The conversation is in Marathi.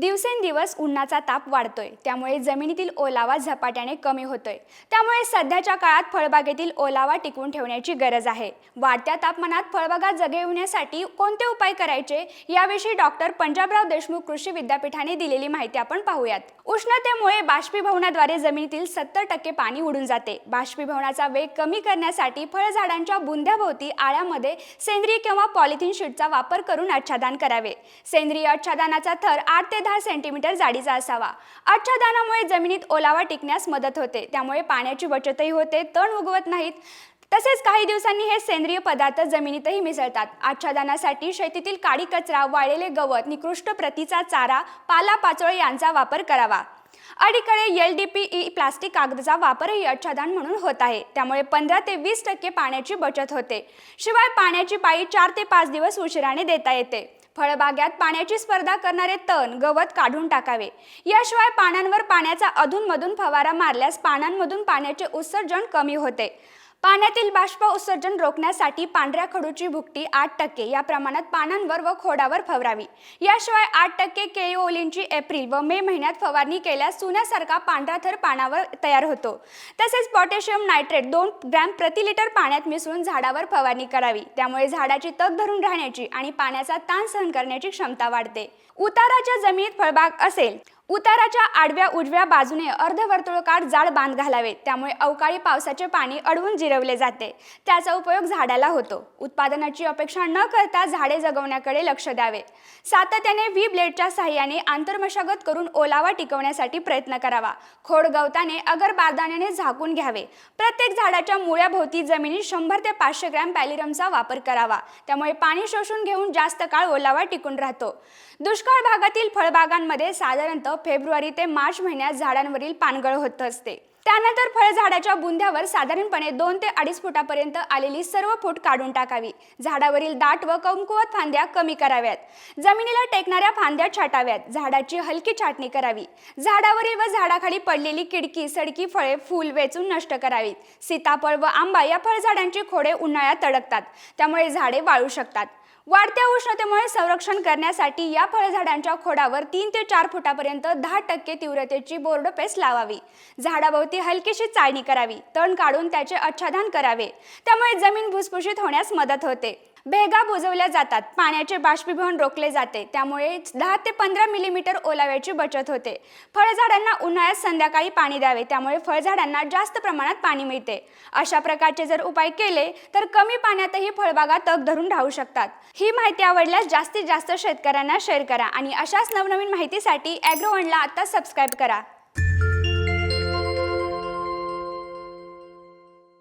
दिवसेंदिवस उन्हाचा ताप वाढतोय. त्यामुळे जमिनीतील ओलावा झपाट्याने कमी होतोय. त्यामुळे सध्याच्या काळात फळबागेतील ओलावा टिकवून ठेवण्याची गरज आहे. वाढत्या तापमानात फळबागा जगविण्यासाठी कोणते उपाय करायचे? याविषयी डॉक्टर पंजाबराव देशमुख कृषी विद्यापीठाने दिलेली माहिती आपण पाहूयात. उष्णतेमुळे बाष्पीभवनाद्वारे जमिनीतील सत्तर टक्के पाणी उडून जाते. बाष्पीभवनाचा वेग कमी करण्यासाठी फळझाडांच्या बुंध्याभोवती आळ्यामध्ये सेंद्रिय किंवा पॉलिथिन शीटचा वापर करून आच्छादन करावे. सेंद्रिय आच्छादनाचा थर आठ ते दहा सेंटीमीटर जाडीचा असावा. आच्छादनामुळे जमिनीत ओलावा टिकण्यास मदत होते. त्यामुळे पाण्याची बचतही होते. तण उगवत नाहीत. तसेच काही दिवसांनी हे सेंद्रिय पदार्थ जमिनीतही मिसळतात. आच्छादनासाठी शेतीतील काडी कचरा वाळलेले गवत निकृष्ट प्रतीचा चारा पालापाचोळ यांचा वापर करावा. अलीकडे L D P E plastic कागदाचा वापरही आच्छादन म्हणून होत आहे. त्यामुळे पंधरा ते वीस टक्के पाण्याची बचत होते. शिवाय पाण्याची पाळी चार ते पाच दिवस उशिराने देता येते. फळबाग्यात पाण्याची स्पर्धा करणारे तण गवत काढून टाकावे. याशिवाय पानांवर पाण्याचा अधूनमधून फवारा मारल्यास पानांमधून पाण्याचे उत्सर्जन कमी होते. पाण्यातील बाष्प उत्सर्जन रोखण्यासाठी पांढऱ्या खडूची भुकटी आठ टक्के या प्रमाणात पानांवर व खोडावर फवारावी. याशिवाय आठ टक्के केळी ओलींची एप्रिल व मे महिन्यात फवारणी केल्यास सुन्यासारखा पांढरा थर पानावर तयार होतो. तसेच पोटॅशियम नायट्रेट दोन ग्रॅम प्रति लिटर पाण्यात मिसळून झाडावर फवारणी करावी. त्यामुळे झाडाची तग धरून राहण्याची आणि पाण्याचा ताण सहन करण्याची क्षमता वाढते. उताराच्या जमिनीत फळबाग असेल उताराच्या आडव्या उजव्या बाजूने अर्धवर्तुळकार जाड बांध घालावे. त्यामुळे अवकाळी पावसाचे पाणी अडवून जिरवले जाते. त्याचा उपयोग झाडाला होतो. उत्पादनाची अपेक्षा न करता झाडे जगवण्याकडे लक्ष द्यावे. सातत्याने व्ही ब्लेडच्या साहाय्याने आंतरमशागत करून ओलावा टिकवण्यासाठी प्रयत्न करावा. खोड गवताने अगर बारदाण्याने झाकून घ्यावे. प्रत्येक झाडाच्या मुळ्याभोवती जमिनीत शंभर ते पाचशे ग्रॅम पॅलिरमचा वापर करावा. त्यामुळे पाणी शोषून घेऊन जास्त काळ ओलावा टिकून राहतो. दुष्काळ भागातील फळबागांमध्ये साधारणतः फेब्रुवारी ते मार्च महिन्यात झाडांवरील पानगळ होत असते. त्यानंतर फळझाडाच्या बुंध्यावर साधारणपणे दोन ते अडीच फुटापर्यंत आलेली सर्व फूट काढून टाकावी. झाडावरील दाट व कमकुवत फांद्या कमी कराव्यात. जमिनीला टेकणाऱ्या फांद्या छाटाव्यात. झाडाची हलकी छाटणी करावी. झाडावरील व झाडाखाली पडलेली किडकी सडकी फळे फूल वेचून नष्ट करावीत. सीताफळ व आंबा या फळझाडांची खोडे उन्हाळ्यात तडकतात. त्यामुळे झाडे वाळू शकतात. वाढत्या उष्णतेमुळे संरक्षण करण्यासाठी या फळझाडांच्या खोडावर तीन ते चार फुटापर्यंत दहा टक्के तीव्रतेची बोर्ड पेस्ट लावावी. झाडाभोवती हलकीशी चाळणी करावी. तण काढून त्याचे आच्छादन करावे. त्यामुळे जमीन भुसभुशीत होण्यास मदत होते. भेगा बुजवल्या जातात. पाण्याचे बाष्पीभवन रोखले जाते. त्यामुळे दहा ते पंधरा मिलीमीटर ओलाव्याची बचत होते. फळझाडांना उन्हाळ्यात संध्याकाळी पाणी द्यावे. त्यामुळे फळझाडांना जास्त प्रमाणात पाणी मिळते. अशा प्रकारचे जर उपाय केले तर कमी पाण्यातही फळबागा तग धरून राहू शकतात. ही माहिती आवडल्यास जास्तीत जास्त शेतकऱ्यांना शेअर करा आणि अशाच नवनवीन माहितीसाठी ॲग्रोवनला आता सबस्क्राईब करा.